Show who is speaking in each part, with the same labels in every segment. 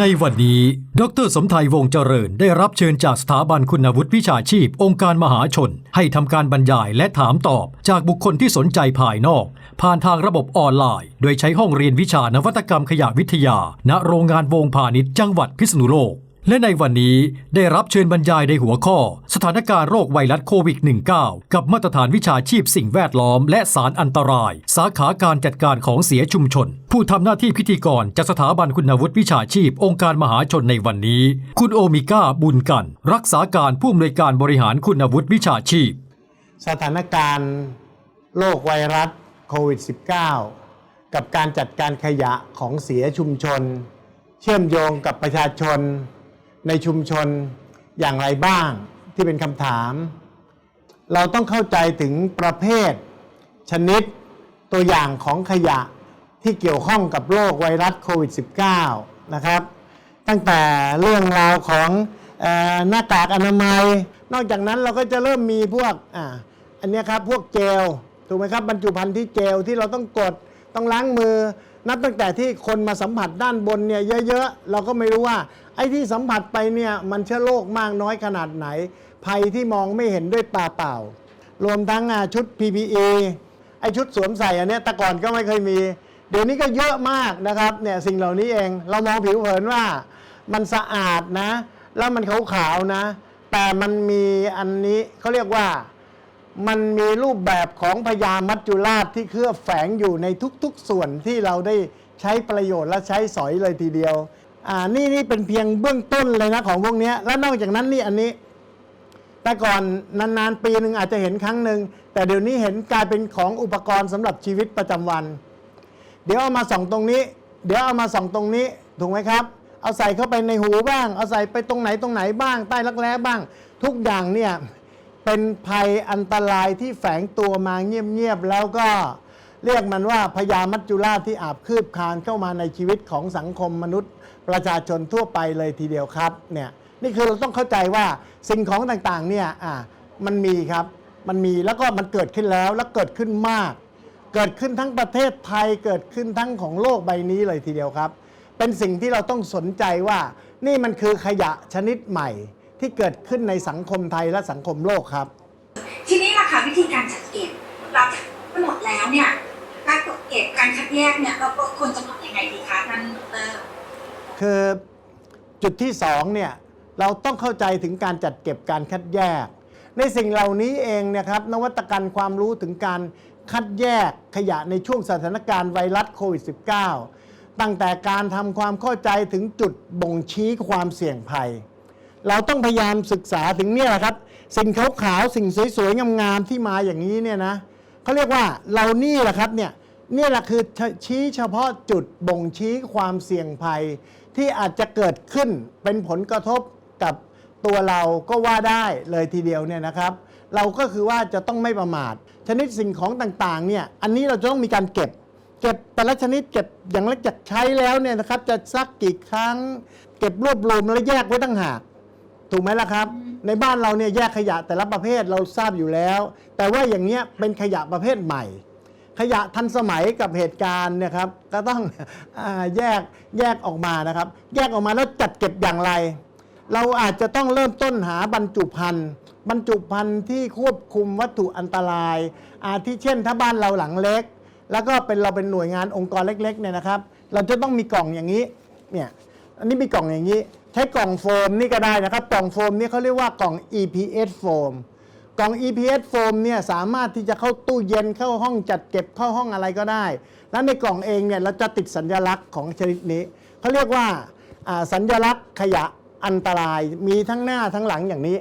Speaker 1: ในวันนี้ ดรสมไทยวงศ์เจริญได้รับเชิญจากสถาบันคุณวุฒิวิชาชีพ องค์การมหาชน ให้ทำการบรรยายและถามตอบ จากบุคคลที่สนใจภายนอก ผ่านทางระบบออนไลน์ โดยใช้ห้องเรียนวิชานวัตกรรมขยะวิทยา ณโรงงานวงพาณิชย์จังหวัดพิษณุโลก และในวันนี้ได้รับเชิญบรรยายในหัวข้อ สถานการณ์โรคไวรัสโควิด -19 กับมาตรฐานวิชาชีพสิ่งแวดล้อมและสารอันตราย สาขาการจัดการของเสียชุมชน ผู้ทำหน้าที่พิธีกรจากสถาบันคุณวุฒิวิชาชีพ องค์การมหาชนในวันนี้ คุณโอมิก้าบุญกัน รักษาการผู้อำนวยการบริหารคุณวุฒิวิชาชีพ
Speaker 2: สถานการณ์โรคไวรัสโควิด -19 กับการจัดการขยะของเสียชุมชน เชื่อมโยงกับประชาชน ในชุมชนอย่างไรบ้างที่เป็นคำถาม เราต้องเข้าใจถึงประเภท ชนิดตัวอย่างของขยะที่เกี่ยวข้องกับโรคไวรัสโควิด -19 นะครับ ตั้งแต่เรื่องราวของหน้ากากอนามัย นอกจากนั้นเราก็จะเริ่มมีพวกออันนี้ครับพวกเจลถูกไหมครับบรรจุภัณฑ์ที่เจลที่เราต้องกด ต้องล้างมือ นับตั้งแต่ที่คนมาสัมผัสด้านบนเนี่ยเยอะๆ เราก็ไม่รู้ว่า ไอ้ที่สัมผัสไปเนี่ยมันเชื้อโรคมากน้อยขนาดไหน ภัยที่มองไม่เห็นด้วยตาเปล่า รวมทั้งชุด PPE ไอ้ชุดสวมใส่อันเนี้ยแต่ก่อนก็ไม่เคยมี เดี๋ยวนี้ก็เยอะมากนะครับเนี่ยสิ่งเหล่านี้เองเรามองผิวเผินว่ามันสะอาดนะ แล้วมันขาวๆนะ แต่มันมีอันนี้เขาเรียกว่า มันมีรูปแบบของพญามัจจุราชที่เคลือบแฝงอยู่ในทุกๆส่วนที่เราได้ใช้ประโยชน์และใช้สอยเลยทีเดียว อ่า นี่นี่เป็นเพียงเบื้องต้นเลยนะของพวกนี้ แล้วนอกจากนั้นนี่อันนี้ แต่ก่อนนานๆปีหนึ่งอาจจะเห็นครั้งหนึ่ง แต่เดี๋ยวนี้เห็นกลายเป็นของอุปกรณ์สำหรับชีวิตประจำวัน เดี๋ยวเอามาส่องตรงนี้ เดี๋ยวเอามาส่องตรงนี้ ถูกไหมครับ เอาใส่เข้าไปในหูบ้าง เอาใส่ไปตรงไหนตรงไหนบ้าง ใต้รักแร้บ้าง ทุกอย่างเนี่ย เป็นภัยอันตรายที่แฝงตัวมาเงียบๆแล้วก็เรียกมันว่าพญามัจจุราชที่อาบคืบคลานเข้ามาในชีวิตของสังคมมนุษย์ ประชาชนทั่วไปเลยทีเดียวครับเนี่ยนี่คือเราต้องเข้าใจว่าสิ่งของต่างๆเนี่ยอ่ามันมีครับมันมีแล้วก็มันเกิดขึ้นแล้วแล้วเกิดขึ้นมาก เกิดขึ้นทั้งประเทศไทยเกิดขึ้นทั้งของโลกใบนี้เลยทีเดียวครับ เป็นสิ่งที่เราต้องสนใจว่านี่มันคือขยะชนิดใหม่ ที่เกิดขึ้นในสังคมไทยและสังคมโลกครับ
Speaker 3: ทีนี้ล่ะค่ะวิธีการจัดเก็บเราจัดไปหมดแล้วเนี่ยการตรวจเก็บการคัดแยกเนี่ยเราควรจะทำยังไงดีคะท่านดร
Speaker 2: คือจุดที่สองเนี่ยเราต้องเข้าใจถึงการจัดเก็บการคัดแยก ในสิ่งเหล่านี้เองเนะครับนวัตกรรมความรู้ถึงการคัดแยกขยะในช่วงสถานการณ์ไวรัสโควิด -19 ตั้งแต่การทำความเข้าใจถึงจุดบ่งชี้ความเสี่ยงภัย เราต้องพยายามศึกษาถึงเนี่ยแหละครับ สิ่งขาวๆสิ่งสวยๆงามๆที่มาอย่างนี้เนี่ยนะเขาเรียกว่าเรานี่แหละครับเนี่ยนี่แหละคือชี้เฉพาะจุดบ่งชี้ความเสี่ยงภัย ที่อาจจะเกิดขึ้นเป็นผลกระทบกับตัวเราก็ว่าได้เลยทีเดียวเนี่ยนะครับ เราก็คือว่าจะต้องไม่ประมาท ชนิดสิ่งของต่างๆเนี่ยอันนี้เราจะต้องมีการเก็บ เก็บแต่ละชนิดเก็บอย่างละจากใช้แล้วเนี่ยนะครับจะซักกี่ครั้ง เก็บรวบรวมแล้วแยกไว้ตั้งหาก ถูกไหมล่ะครับ ในบ้านเราเนี่ยแยกขยะแต่ละประเภทเราทราบอยู่แล้ว แต่ว่าอย่างเนี้ยเป็นขยะประเภทใหม่ ขยะทันสมัยกับเหตุการณ์เนะครับ ก็ต้องอาแยกแยกออกมานะครับ แยกออกมาแล้วจัดเก็บอย่างไร เราอาจจะต้องเริ่มต้นหาบรรจุภัณฑ์บรรจุภัณฑ์ที่ควบคุมวัตถุอันตรายอาทิเช่น ถ้าบ้านเราหลังเล็ก แล้วก็เป็นเราเป็นหน่วยงานองค์กรเล็กๆเนี่ยนะครับ เราจะต้องมีกล่องอย่างนี้เนี่ยอันนี้มีกล่องอย่างนี้ ใช้กล่องโฟมนี่ก็ได้นะครับ กล่องโฟมนี่เขาเรียกว่ากล่อง EPS โฟมกล่อง EPS โฟมเนี่ยสามารถที่จะเข้าตู้เย็นเข้าห้องจัดเก็บเข้าห้องอะไรก็ได้ แล้วในกล่องเองเนี่ยเราจะติดสัญลักษณ์ของชนิดนี้เขาเรียกว่าสัญลักษณ์ขยะอันตรายมีทั้งหน้าทั้งหลังอย่างนี้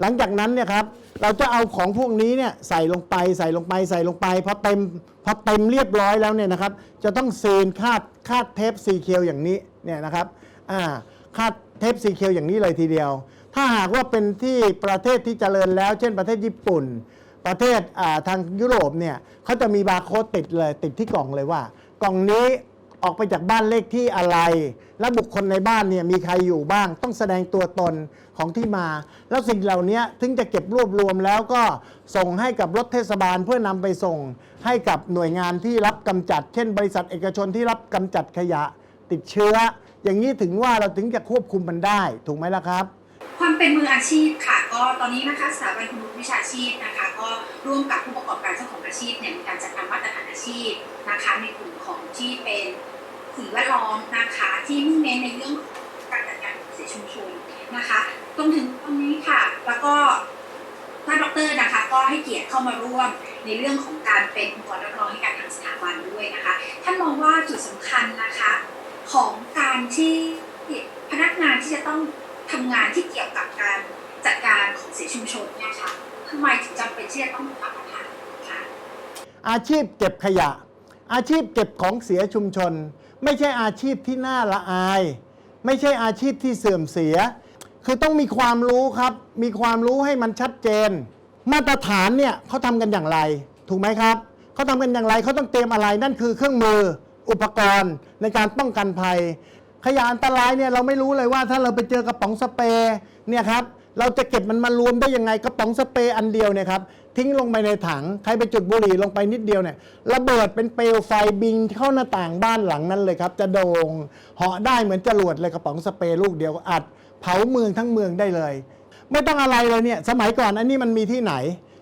Speaker 2: หลังจากนั้นเนี่ยครับเราจะเอาของพวกนี้เนี่ยใส่ลงไปใส่ลงไปใส่ลงไปพอเต็มพอเต็มเรียบร้อยแล้วเนี่ยนะครับ จะต้องซีนคาดคาดเทปซีเคียวอย่างนี้เนี่ยนะครับอ่า คาดเทปซีเคียวอย่างนี้เลยทีเดียว ถ้าหากว่าเป็นที่ประเทศที่เจริญแล้ว เช่นประเทศญี่ปุ่น ประเทศาทางยุโรปเนี่ยเขาจะมีบาร์โค้ดติดเลยติดที่กล่องเลยว่า กล่องนี้ออกไปจากบ้านเลขที่อะไร และบุคคลในบ้านเนี่ยมีใครอยู่บ้าง ต้องแสดงตัวตนของที่มา แล้วสิ่งเหล่านี้ถึงจะเก็บรวบรวมแล้วก็ส่งให้กับรถเทศบาลเพื่อนำไปส่ง ให้กับหน่วยงานที่รับกำจัด เช่น บริษัทเอกชนที่รับกำจัดขยะ ติดเชื้อ อย่างนี้ถึงว่าเราถึงจะควบคุมมันได้ ถูกไหมล่ะครับ
Speaker 3: ความเป็นมืออาชีพค่ะ ก็ตอนนี้นะคะสถาบันคุณวิชาชีพนะคะ ก็ร่วมกับผู้ประกอบการเจ้าของอาชีพเนี่ยมีการจัดทำมาตรฐานอาชีพนะคะ ในกลุ่มของที่เป็นสิ่งแวดล้อมนะคะที่มุ่งเน้นในเรื่องของการจัดการเสียชุมชนนะคะตรงถึงตรงนี้ค่ะ แล้วก็ท่านดรนะคะ ก็ให้เกียรติเข้ามาร่วมในเรื่องของการเป็นองค์กรรับรองให้การ
Speaker 2: อาชีพเก็บขยะ อาชีพเก็บของเสียชุมชน ไม่ใช่อาชีพที่น่าละอาย ไม่ใช่อาชีพที่เสื่อมเสีย คือต้องมีความรู้ครับ มีความรู้ให้มันชัดเจน มาตรฐานเนี่ยเขาทำกันอย่างไร ถูกไหมครับเขาทำกันอย่างไรเขาต้องเตรียมอะไรนั่นคือเครื่องมืออุปกรณ์ในการป้องกันภัย ขยะอันตรายเนี่ยเราไม่รู้เลยว่าถ้าเราไปเจอกระป๋องสเปรย์เนี่ยครับ เราจะเก็บมันมารวมได้ยังไงกระป๋องสเปรย์อันเดียวเนี่ยครับทิ้งลงไปในถังใครไปจุดบุหรี่ลงไปนิดเดียวเนี่ยระเบิดเป็นเปลวไฟบินเข้าหน้าต่างบ้านหลังนั้นเลยครับ จะโดง่งเหาะได้เหมือนจรวดเลยกระป๋องสเปรย์ลูกเดียวอัด เผาเมืองทั้งเมืองได้เลย ไม่ต้องอะไรเลยเนี่ยสมัยก่อนอันนี้มันมีที่ไหน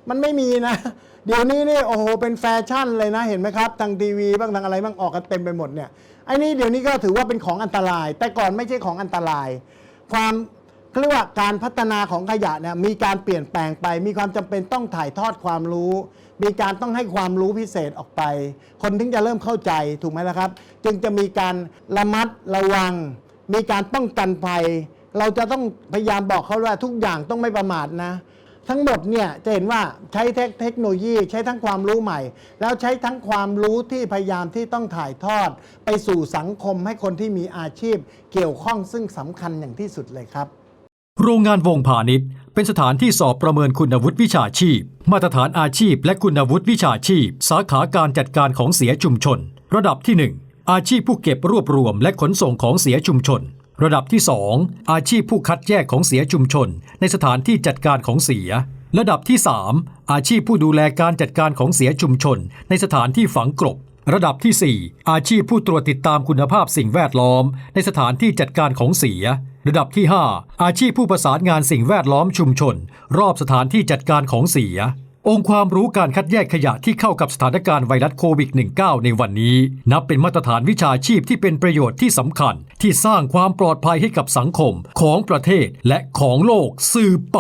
Speaker 2: มันไม่มีนะ เดี๋ยวนี้นี่โอ้โหเป็นแฟชั่นเลยนะเห็นไหมครับ ทางทีวีบ้างทางอะไรบ้างออกกันเต็มไปหมดเนี่ยไอ้นี่เดี๋ยวนี้ก็ถือว่าเป็นของอันตราย แต่ก่อนไม่ใช่ของอันตราย ความ เขาเรียกว่าการพัฒนาของขยะเนี่ยมีการเปลี่ยนแปลงไป มีความจำเป็นต้องถ่ายทอดความรู้ มีการต้องให้ความรู้พิเศษออกไป คนถึงจะเริ่มเข้าใจถูกไหมล่ะครับ จึงจะมีการระมัดระวัง มีการป้องกันภัย เราจะต้องพยายามบอกเขาว่าทุกอย่างต้องไม่ประมาทนะ ทั้งหมดเนี่ยจะเห็นว่าใช้เทคเทคโนโลยีใช้ทั้งความรู้ใหม่ แล้วใช้ทั้งความรู้ที่พยายามที่ต้องถ่ายทอด ไปสู่สังคมให้คนที่มีอาชีพ เกี่ยวข้องซึ่งสำคัญอย่างที่สุดเลยครับ
Speaker 1: โรงงานวงพาณิชย์ เป็นสถานที่สอบประเมินคุณวุฒิวิชาชีพ มาตรฐานอาชีพ และคุณวุฒิวิชาชีพ สาขาการจัดการของเสียชุมชน ระดับที่ 1 อาชีพผู้เก็บรวบรวมและขนส่งของเสียชุมชน ระดับที่ 2 อาชีพผู้คัดแยกของเสียชุมชน ในสถานที่จัดการของเสีย ระดับที่ 3 อาชีพผู้ดูแลการจัดการของเสียชุมชน ในสถานที่ฝังกลบระดับที่ 4 อาชีพผู้ตรวจติดตามคุณภาพสิ่งแวดล้อม ในสถานที่จัดการของเสีย ระดับที่ 5 อาชีพผู้ประสานงานสิ่งแวดล้อมชุมชน รอบสถานที่จัดการของเสีย องค์ความรู้การคัดแยกขยะที่เข้ากับสถานการณ์ไวรัสโควิด -19 ในวันนี้ นับเป็นมาตรฐานวิชาชีพที่เป็นประโยชน์ที่สำคัญ ที่สร้างความปลอดภัยให้กับสังคมของประเทศและของโลกสืบไป